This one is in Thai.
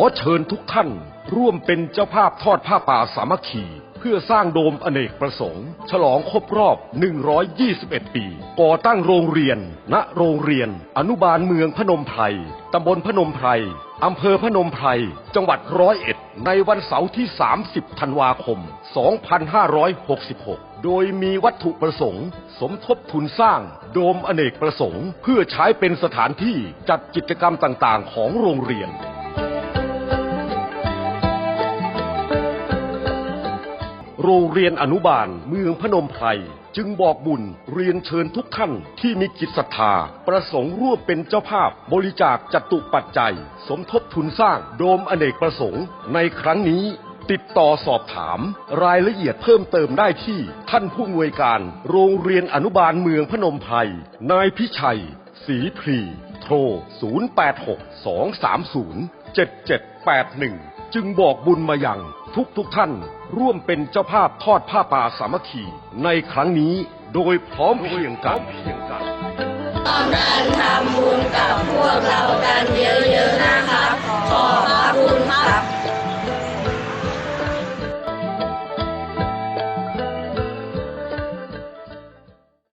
อเชิญทุกท่าน ร่วมเป็นเจ้าภาพทอดผ้าป่าสามัคคีเพื่อสร้างโดมอเนกประสงค์ ฉลองครบรอบ 121 ปี ก่อตั้งโรงเรียน ณ โรงเรียน อนุบาลเมืองพนมไพร ตำบลพนมไพร อำเภอพนมไพร จังหวัดร้อยเอ็ด ในวันเสาร์ที่ 30 ธันวาคม 2566 โดยมีวัตถุประสงค์ สมทบทุนสร้าง โดมอเนกประสงค์ เพื่อใช้เป็นสถานที่จัดกิจกรรมต่างๆ ของโรงเรียน โรงเรียนอนุบาล เมืองพนมไพรจึงบอกบุญเรียนเชิญทุกท่านที่มีจิตศรัทธา ประสงค์ร่วมเป็นเจ้าภาพบริจาคจตุปัจจัย สมทบทุนสร้างโดมอเนกประสงค์ ในครั้งนี้ติดต่อสอบถาม รายละเอียดเพิ่มเติมได้ที่ ท่านผู้อำนวยการ โรงเรียนอนุบาลเมืองพนมไพรนายพิชัยศรีพรี โทร 0862307781 จึงบอกบุญมายังทุกทุกท่านร่วมเป็นเจ้าภาพทอดผ้าป่าสามัคคีในครั้งนี้โดยพร้อมเพรียงกันร่วมกันทำบุญกับพวกเรา